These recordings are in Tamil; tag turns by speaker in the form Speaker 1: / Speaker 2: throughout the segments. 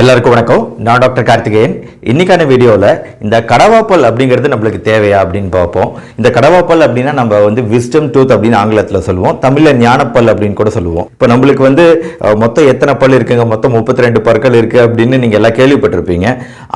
Speaker 1: எல்லாருக்கும் வணக்கம். நான் டாக்டர் கார்த்திகேயன். இன்னைக்கான வீடியோவில் இந்த கடவாப்பல் அப்படிங்கிறது நம்மளுக்கு தேவையா அப்படின்னு பார்ப்போம். இந்த கடவாப்பல் அப்படின்னா நம்ம வந்து விஸ்டம் டூத் அப்படின்னு ஆங்கிலத்தில் சொல்லுவோம். தமிழில் ஞானப்பல் அப்படின்னு கூட சொல்லுவோம். இப்போ நம்மளுக்கு வந்து மொத்தம் எத்தனை பல் இருக்குங்க? மொத்தம் முப்பத்தி ரெண்டு பற்கள் இருக்குது அப்படின்னு நீங்கள் எல்லாம் கேள்விப்பட்டிருப்பீங்க.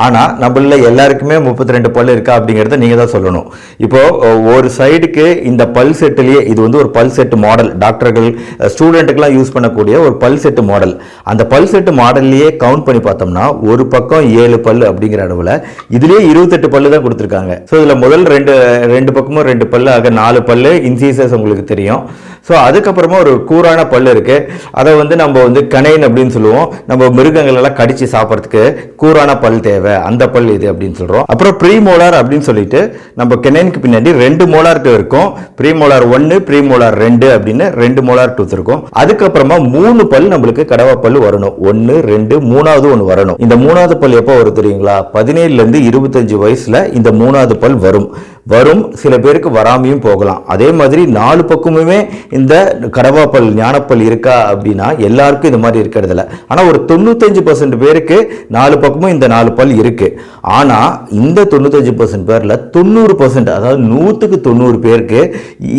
Speaker 1: ஆனால் நம்மள எல்லாருக்குமே முப்பத்தி ரெண்டு பல் இருக்கா அப்படிங்கிறத நீங்கள் தான் சொல்லணும். இப்போது ஒரு சைடுக்கு இந்த பல் செட்டுலேயே இது வந்து ஒரு பல் செட்டு மாடல் டாக்டர்கள் ஸ்டூடெண்ட்டுக்கெல்லாம் யூஸ் பண்ணக்கூடிய ஒரு பல் செட்டு மாடல் அந்த பல் செட்டு மாடல்லையே கவுண்ட் பண்ணி பார்த்தோம்னா ஒரு பக்கம் ஏழு பல் அப்படிங்கிற அளவில் இதுலேயே இருபத்தெட்டு பல்லு தான் கொடுத்துருக்காங்க. ஸோ இதில் முதல் ரெண்டு ரெண்டு பக்கமும் ரெண்டு பல்லு ஆக நாலு பல்லு இன்சீசஸ் உங்களுக்கு தெரியும். ஸோ அதுக்கப்புறமா ஒரு கூரான பல் இருக்குது அதை வந்து நம்ம வந்து கணைன் அப்படின்னு சொல்லுவோம். நம்ம மிருகங்களெல்லாம் கடித்து சாப்பிட்றதுக்கு கூரான பல் தேவை. அந்த பல் இது அப்படின்னு சொல்கிறோம் அப்புறம் ப்ரீ மோலார் அப்படின்னு சொல்லிட்டு நம்ம கெனைனுக்கு பின்னாடி ரெண்டு மோலார் இருக்கும். ப்ரீ மோலார் ஒன்று ப்ரீ மோலார் ரெண்டு அப்படின்னு ரெண்டு மோலார் டூத் இருக்கும். அதுக்கப்புறமா மூணு பல் நம்மளுக்கு கடவா பல் வரணும். ஒன்று ரெண்டு மூணாவது ஒன்று வரணும். இந்த மூணாவது பல் எப்போ வரும் தெரியுங்களா? பதினேழுலேருந்து இருபத்தஞ்சு வயசில் இந்த மூணாவது பல் வரும். வரும் சில பேருக்கு வராமையும் போகலாம். அதே மாதிரி நாலு பக்கமுமே இந்த கடவாப்பல் ஞானப்பல் இருக்கா அப்படின்னா எல்லாருக்கும் இந்த மாதிரி இருக்கிறது இல்லை. ஆனால் ஒரு தொண்ணூத்தஞ்சு பர்சன்ட் பேருக்கு நாலு பக்கமும் இந்த நாலு பல் இருக்குது ஆனால் இந்த தொண்ணூத்தஞ்சு பர்சன்ட் பேரில் தொண்ணூறு பர்சன்ட் அதாவது நூற்றுக்கு தொண்ணூறு பேருக்கு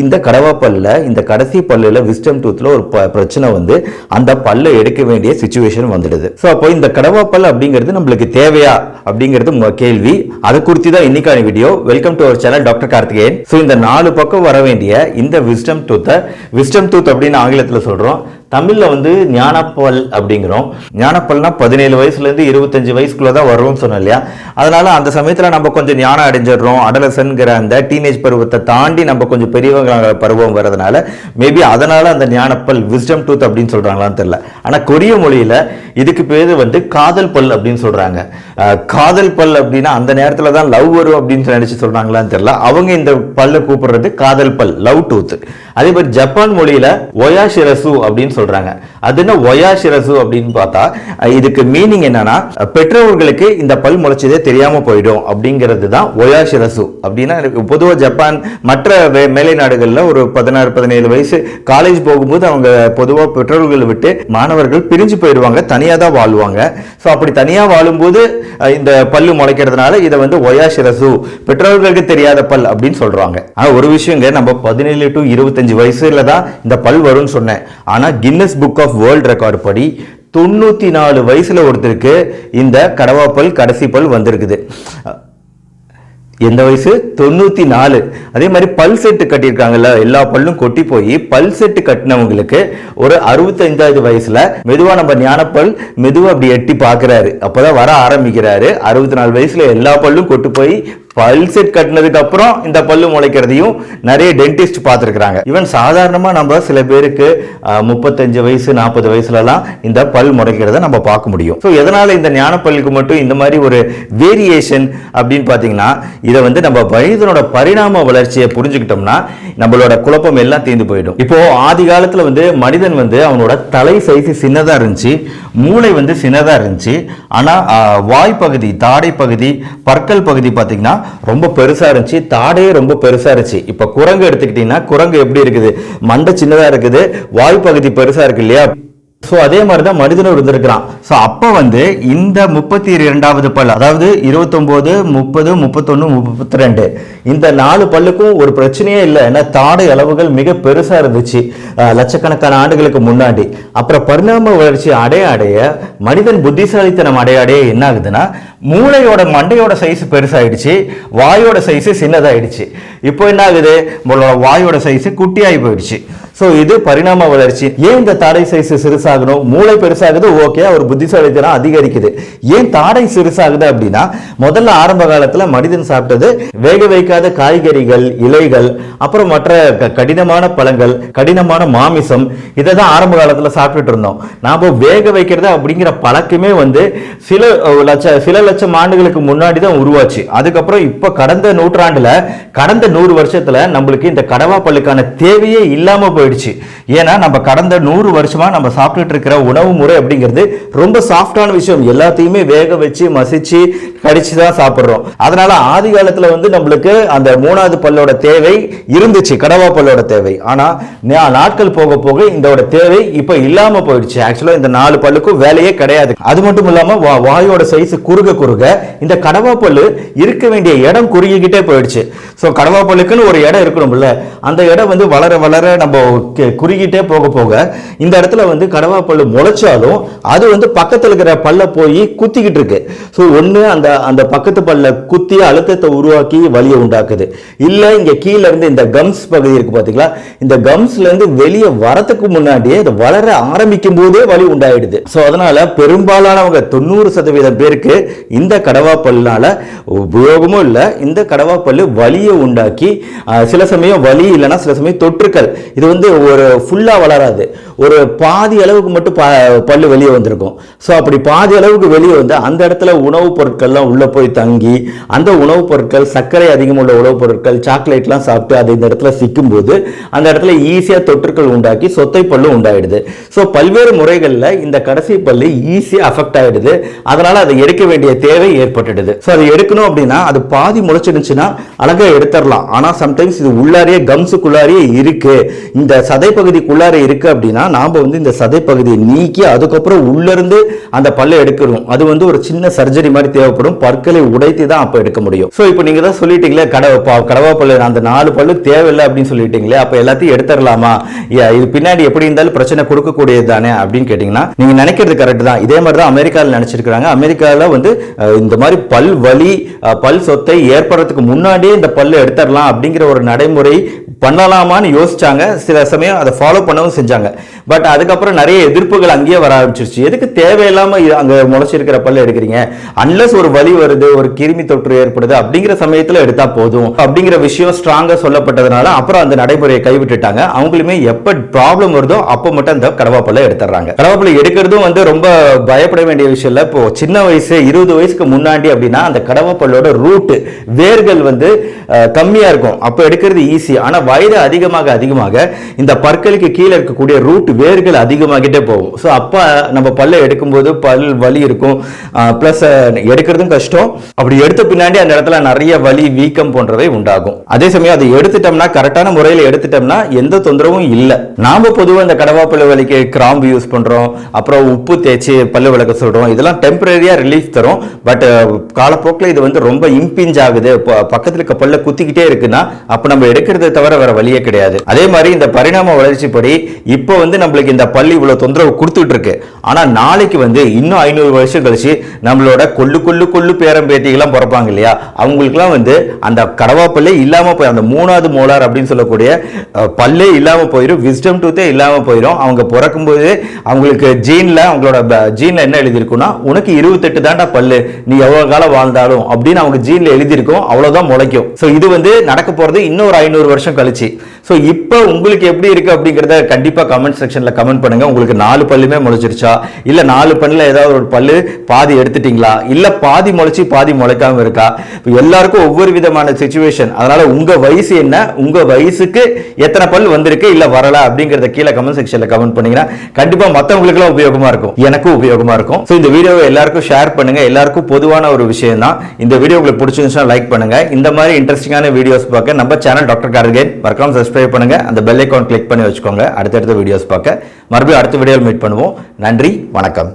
Speaker 1: இந்த கடவாப்பல்ல இந்த கடைசி பல்லில் விஸ்டம் டூத்தில் ஒரு ப- பிரச்சனை வந்து அந்த பல்லை எடுக்க வேண்டிய சுச்சுவேஷன் வந்துடுது. ஸோ அப்போ இந்த கடவாப்பல் அப்படிங்கிறது நம்மளுக்கு தேவையா அப்படிங்கிறது கேள்வி. அதை குறித்து தான் இன்னைக்கான video welcome to our channel doctor Karthikeyan. So இந்த நாலு பக்கம் வர வேண்டிய இந்த விஸ்டம் டூத்தை விஸ்டம் டூத் அப்படின்னு ஆங்கிலத்தில் சொல்றோம். தமிழில் வந்து ஞானப்பல் அப்படிங்கிறோம். ஞானப்பல்னா பதினேழு வயசுலேருந்து இருபத்தஞ்சு வயசுக்குள்ள தான் வரும்னு சொன்னோம் இல்லையா? அதனால அந்த சமயத்தில் நம்ம கொஞ்சம் ஞானம் அடைஞ்சிடுறோம். அடலசன்கிற அந்த டீனேஜ் பருவத்தை தாண்டி நம்ம கொஞ்சம் பெரியவங்க பருவம் வரதுனால மேபி அதனால அந்த ஞானப்பல் விஸ்டம் டூத் அப்படின்னு சொல்கிறாங்களான்னு தெரியல. ஆனால் கொரிய மொழியில் இதுக்கு பேர் வந்து காதல் பல் அப்படின்னு சொல்கிறாங்க காதல் பல் அப்படின்னா அந்த நேரத்தில் தான் லவ் வரும் அப்படின்னு நினச்சி சொல்கிறாங்களான்னு தெரியல. அவங்க இந்த பல்ல கூப்பிடுறது காதல் பல் லவ் டூத் அதே மாதிரி ஜப்பான் மொழியில் ஒயாஷிரசு அப்படின்னு சொல்கிறாங்க அது என்ன ஒயாஷிரசு அப்படின்னு பார்த்தா இதுக்கு மீனிங் என்னன்னா பெற்றோர்களுக்கு இந்த பல் முளைச்சதே தெரியாம போயிடும் அப்படிங்கிறது தான் ஒயாஷிரசு அப்படின்னா பொதுவாக ஜப்பான் மற்ற வே- மேலை நாடுகளில் ஒரு பதினாறு பதினேழு வயசு காலேஜ் போகும்போது அவங்க பொதுவாக பெற்றோர்களை விட்டு மாணவர்கள் பிரிஞ்சு போயிடுவாங்க தனியாக தான் வாழ்வாங்க. ஸோ அப்படி தனியாக வாழும்போது இந்த பல்லு முளைக்கிறதுனால இதை வந்து ஒயாஷிரசு பெற்றோர்களுக்கு தெரியாத பல் அப்படின்னு சொல்றாங்க. ஆனால் ஒரு விஷயங்க நம்ம பதினேழு டு இருபத்தஞ்சு வயசுல தான் இந்த பல் வரும்னு சொன்னேன். ஆனால் Guinness book of world record படி தொண்ணூற்றி நாலு வயசில் ஒருத்தருக்கு இந்த கடவாப்பல் கடைசி பல் வந்திருக்குது. எந்த வயசு? தொண்ணூத்தி நாலு அதே மாதிரி பல் செட்டு கட்டியிருக்காங்கல்ல எல்லா பல்லும் கொட்டி போய் பல் செட்டு கட்டினவங்களுக்கு ஒரு அறுபத்தஞ்சாவது வயசுல மெதுவா நம்ம ஞானப்பல் மெதுவா அப்படி எட்டி பார்க்குறாரு. அப்போ தான் வர ஆரம்பிக்கிறாரு. அறுபத்தி நாலு வயசுல எல்லா பல்லும் கொட்டு போய் பல் செட் கட்டினதுக்கு அப்புறம் இந்த பல்லு முளைக்கிறதையும் நிறைய டென்டிஸ்ட் பார்த்துருக்குறாங்க. ஈவன் சாதாரணமாக நம்ம சில பேருக்கு முப்பத்தஞ்சு வயசு நாற்பது வயசுலலாம் இந்த பல் முளைக்கிறத நம்ம பார்க்க முடியும். ஸோ எதனால் இந்த ஞானப்பல்லுக்கு மட்டும் இந்த மாதிரி ஒரு வேரியேஷன் அப்படின்னு பார்த்தீங்கன்னா இதை வந்து நம்ம மனிதனோட பரிணாம வளர்ச்சியை புரிஞ்சுக்கிட்டோம்னா நம்மளோட குழப்பம் எல்லாம் தீர்ந்து போயிடும். இப்போ ஆதி காலத்தில் வந்து மனிதன் வந்து அவனோட தலை சைஸ் சின்னதாக இருந்துச்சு மூளை வந்து சின்னதாக இருந்துச்சு ஆனால் வாய்ப்பகுதி தாடை பகுதி பற்கள் பகுதி பார்த்தீங்கன்னா ரொம்ப பெருசா இருந்துச்சு. தாடையே ரொம்ப பெருசா இருந்துச்சு. இப்போ குரங்கு எடுத்துக்கிட்டீங்கன்னா குரங்கு எப்படி இருக்குது? மண்டை சின்னதா இருக்குது. வாய் பகுதி பெருசா இருக்கு இல்லையா? ஸோ அதே மாதிரி தான் மனிதனும் இருந்திருக்கிறான். ஸோ அப்போ வந்து இந்த முப்பத்தி இரண்டாவது பல் அதாவது இருபத்தொம்போது முப்பது முப்பத்தொன்று முப்பத்தி ரெண்டு இந்த நாலு பல்லுக்கும் ஒரு பிரச்சனையே இல்லை. ஏன்னா தாடை அளவுகள் மிக பெருசாக இருந்துச்சு லட்சக்கணக்கான ஆண்டுகளுக்கு முன்னாடி. அப்புறம் பரிணாம வளர்ச்சி அடைய அடைய மனிதன் புத்திசாலித்தனம் அடைய அடைய என்ன ஆகுதுன்னா மூளையோட மண்டையோட சைஸ் பெருசாகிடுச்சு வாயோட சைஸ் சின்னதாயிடுச்சு. இப்போ என்ன ஆகுது நம்மளோட வாயோட சைஸ் குட்டியாகி போயிடுச்சு. ஸோ இது பரிணாம வளர்ச்சி. ஏன் இந்த தாடை சைஸ் சிறுசாகணும்? மூளை பெருசாகுது ஓகே அவர் புத்திசாலித்தனம் அதிகரிக்குது. ஏன் தாடை சிறுசாகுது அப்படின்னா முதல்ல ஆரம்ப காலத்தில் மனிதன் சாப்பிட்டது வேக வைக்காத காய்கறிகள் இலைகள் அப்புறம் மற்ற க- கடினமான பழங்கள் கடினமான மாமிசம் இதை தான் ஆரம்ப காலத்தில் சாப்பிட்டுட்டு இருந்தோம். நாம் வேக வைக்கிறது அப்படிங்கிற பழக்கமே வந்து சில லட்ச சில லட்சம் ஆண்டுகளுக்கு முன்னாடி தான் உருவாச்சு. அதுக்கப்புறம் இப்போ கடந்த நூற்றாண்டில் கடந்த நூறு வருஷத்தில் நம்மளுக்கு இந்த கடவாப்பல்லுக்கான தேவையே இல்லாமல் போயிடுச்சு. போயிடுச்சு. ஏன்னா நம்ம கடந்த நூறு வருஷமாக நம்ம சாப்பிட்டுட்டு இருக்கிற உணவு முறை அப்படிங்கிறது ரொம்ப சாஃப்டான விஷயம். எல்லாத்தையுமே வேக வச்சு மசிச்சு கடிச்சு தான் சாப்பிட்றோம். அதனால ஆதி காலத்தில் வந்து நம்மளுக்கு அந்த மூணாவது பல்லோட தேவை இருந்துச்சு. கடவா பல்லோட தேவை. ஆனால் நாட்கள் போக போக இதோட தேவை இப்போ இல்லாமல் போயிடுச்சு. ஆக்சுவலாக இந்த நாலு பல்லுக்கும் வேலையே கிடையாது. அது மட்டும் இல்லாமல் வா- வாயோட சைஸ் குறுக குறுக இந்த கடவா பல்லு இருக்க வேண்டிய இடம் குறுகிக்கிட்டே போயிடுச்சு. ஸோ கடவா பல்லுக்குன்னு ஒரு இடம் இருக்கணும்ல. அந்த இடம் வந்து வளர வளர நம்ம குறுகிட்டே போக போக இந்த இடத்துல வந்து கடவா பல்லு முளைச்சாலும் அது வந்து பக்கத்துல இருக்கிற பல்ல போய் குத்திக்கிட்டு இருக்கு. ஸோ ஒண்ணு அந்த அந்த பக்கத்து பல்ல குத்தி அழுத்தத்தை உருவாக்கி வலியை உண்டாக்குது. இல்லை இங்க கீழே இருந்து இந்த கம்ஸ் பகுதி இருக்கு பார்த்தீங்களா இந்த கம்ஸ்ல இருந்து வெளியே வரத்துக்கு முன்னாடியே அது வளர ஆரம்பிக்கும் போதே வலி உண்டாயிடுது. ஸோ அதனால பெரும்பாலானவங்க தொண்ணூறு சதவீதம் பேருக்கு இந்த கடவா பல்லுனால உபயோகமும் இல்லை. இந்த கடவா பல்லு வலியை உண்டாக்கி சில சமயம் வலி இல்லைன்னா சில சமயம் தொற்றுக்கள். இது வந்து ஒரு ஃபுல்லா வளராது. ஒரு பாதி அளவுக்கு மட்டும் ப- பல்லு வெளியே வந்திருக்கும். ஸோ அப்படி பாதி அளவுக்கு வெளியே வந்து அந்த இடத்துல உணவுப் பொருட்கள்லாம் உள்ளே போய் தங்கி அந்த உணவுப் பொருட்கள் சர்க்கரை அதிகமுள்ள உணவுப் பொருட்கள் சாக்லேட்லாம் சாப்பிட்டு அது இந்த இடத்துல சிக்கும் போது அந்த இடத்துல ஈஸியாக தொற்றுக்கள் உண்டாக்கி சொத்தை பல்லும் உண்டாயிடுது. ஸோ பல்வேறு முறைகளில் இந்த கடைசி பல்லு ஈஸியாக அஃபெக்ட் ஆகிடுது அதனால் அதை எடுக்க வேண்டிய தேவை ஏற்பட்டுடுது. ஸோ அதை எடுக்கணும் அப்படின்னா அது பாதி முளைச்சிருந்துச்சுன்னா அழகாக எடுத்துடலாம் ஆனால் சம்டைம்ஸ் இது உள்ளாரியே கம்ஸுக்குள்ளாரியே இருக்குது இந்த சதை பகுதிக்குள்ளாரே இருக்குது அப்படின்னா நாம வந்து இந்த சதை பகுதியை நீக்கி அதுக்கப்புறம் உள்ள இருந்து அந்த பல்லை எடுக்கணும். அது வந்து ஒரு சின்ன சர்ஜரி மாதிரி தேவைப்படும். பற்களை உடைத்து தான் அப்போ எடுக்க முடியும். ஸோ இப்போ நீங்க தான் சொல்லிட்டீங்களே கடவை பா- கடவா பல்லு அந்த நாலு பல்லு தேவையில்லை அப்படின்னு சொல்லிட்டீங்களே அப்போ எல்லாத்தையும் எடுத்துடலாமா? இது பின்னாடி எப்படி இருந்தாலும் பிரச்சனை கொடுக்கக்கூடியது தானே அப்படின்னு கேட்டிங்கன்னா நீங்க நினைக்கிறது கரெக்ட் தான். இதே மாதிரி தான் அமெரிக்காவில் நினச்சிருக்கிறாங்க. அமெரிக்காவில் வந்து இந்த மாதிரி பல் வலி பல் சொத்தை ஏற்படுறதுக்கு முன்னாடியே இந்த பல்லு எடுத்துடலாம் அப்படிங்கிற ஒரு நடைமுறை பண்ணலாமான்னு யோசிச்சாங்க. சில சமயம் அதை ஃபாலோ பண்ணவும் செஞ்சாங்க. பட் அதுக்கப்புறம் நிறைய எதிர்ப்புகள் அங்கேயே வர ஆரம்பிச்சிருச்சு. எதுக்கு தேவையில்லாமல் அங்கே முளைச்சிருக்கிற பல்ல எடுக்கிறீங்க? அன்லஸ் ஒரு வலி வருது ஒரு கிருமி தொற்று ஏற்படுது அப்படிங்கிற சமயத்தில் எடுத்தால் போதும். அப்படிங்கிற விஷயம் ஸ்ட்ராங்காக சொல்லப்பட்டதுனால அப்புறம் அந்த நடைமுறையை கைவிட்டுட்டாங்க. அவங்களுமே எப்போ ப்ராப்ளம் வருதோ அப்போ மட்டும் அந்த கடவாப்பல்ல எடுத்துறாங்க கடவாப்பல்ல எடுக்கிறதும் வந்து ரொம்ப பயப்பட வேண்டிய விஷயம் இல்லை. இப்போ சின்ன வயசு இருபது வயசுக்கு முன்னாடி அப்படின்னா அந்த கடவாப்பல்லோட ரூட்டு வேர்கள் வந்து கம்மியாக இருக்கும். அப்போ எடுக்கிறது ஈஸி ஆனால் வயது அதிகமாக அதிகமாக இந்த பற்களுக்கு கீழே இருக்கக்கூடிய ரூட் வேர்கள் அதிகமாகிட்டே போகும். ஸோ அப்போ நம்ம பல்ல எடுக்கும்போது பல் வலி இருக்கும். ப்ளஸ் எடுக்கிறதும் கஷ்டம். அப்படி எடுத்த பின்னாடி அந்த இடத்துல நிறைய வலி வீக்கம் போன்றவை உண்டாகும். அதே சமயம் அதை எடுத்துட்டோம்னா கரெக்டான முறையில் எடுத்துட்டோம்னா எந்த தொந்தரவும் இல்லை. நாம பொதுவாக இந்த கடவாப்பல்லு வலிக்கு கிராம்பு யூஸ் பண்றோம். அப்புறம் உப்பு தேய்ச்சி பல்லு விளக்க சொல்றோம். இதெல்லாம் டெம்பரரியா ரிலீஃப் தரும். பட் காலப்போக்கில் இது வந்து ரொம்ப இம்பிஞ்ச் ஆகுது. பக்கத்தில் இருக்க பல்ல குத்திக்கிட்டே இருக்குன்னா அப்போ நம்ம எடுக்கிறத தவிர வேற வழியே கிடையாது. அதே மாதிரி இந்த பரிணாம வளர்ச்சிப்படி இப்போ வந்து நம்மளுக்கு இந்த பள்ளி இவ்வளவு தொந்தரவு கொடுத்துட்டு இருக்கு ஆனா நாளைக்கு வந்து இன்னும் ஐநூறு வருஷம் கழிச்சு நம்மளோட கொள்ளு கொள்ளு கொள்ளு பேரம் பேத்திகள்லாம் பிறப்பாங்க இல்லையா? அவங்களுக்குலாம் வந்து அந்த கடவா இல்லாம போய் அந்த மூணாவது மோலார் அப்படின்னு சொல்லக்கூடிய பல்லே இல்லாம போயிடும் விஸ்டம் டூத்தே இல்லாம போயிடும் அவங்க பிறக்கும்போது அவங்களுக்கு ஜீன்ல அவங்களோட ஜீன்ல என்ன எழுதியிருக்குன்னா உனக்கு இருபத்தெட்டு தாண்டா பல்லு. நீ எவ்வளவு காலம் வாழ்ந்தாலும் அப்படின்னு அவங்க ஜீன்ல எழுதியிருக்கும். அவ்வளவுதான் முளைக்கும். ஸோ இது வந்து நடக்க போறது இன்னொரு ஐநூறு வருஷம் கழிச்சு ஸோ இப்போ உங்களுக்கு எப்படி இருக்கு அப்படிங்கிறத கண்டிப்பாக கமெண்ட் செக்ஷனில் கமெண்ட் பண்ணுங்க. உங்களுக்கு நாலு பல்லுமே முளைச்சிருச்சா? இல்லை நாலு பல்லில் ஏதாவது ஒரு பல்லு பாதி எடுத்துட்டிங்களா? இல்லை பாதி முளைச்சி பாதி முளைக்காமல் இருக்கா? இப்போ எல்லாருக்கும் ஒவ்வொரு விதமான சுச்சுவேஷன் அதனால் உங்கள் வயசு என்ன? உங்கள் வயசுக்கு எத்தனை பல் வந்திருக்கு? இல்லை வரல அப்படிங்கிறத கீழே கமெண்ட் செக்ஷனில் கமெண்ட் பண்ணிங்கன்னா கண்டிப்பாக மற்றவங்களுக்குலாம் உபயோகமாக இருக்கும். எனக்கும் உபயோகமாக இருக்கும். ஸோ இந்த வீடியோவை எல்லாருக்கும் ஷேர் பண்ணுங்கள் எல்லாருக்கும் பொதுவான ஒரு விஷயம் தான் இந்த வீடியோ உங்களுக்கு பிடிச்சிருந்துச்சுன்னா லைக் பண்ணுங்கள் இந்த மாதிரி இன்ட்ரெஸ்டிங்கான வீடியோஸ் பார்க்க நம்ம சேனல் டாக்டர் கார்கேன் மறக்காமல் சப்ஸ்கிரைப் பண்ணுங்க. அந்த பெல் ஐக்கான் கிளிக் பண்ணி வச்சுக்கோங்க. அடுத்தடுத்த வீடியோஸ் பார்க்க. மறுபடியும் அடுத்த வீடியோவில் மீட் பண்ணுவோம். நன்றி வணக்கம்.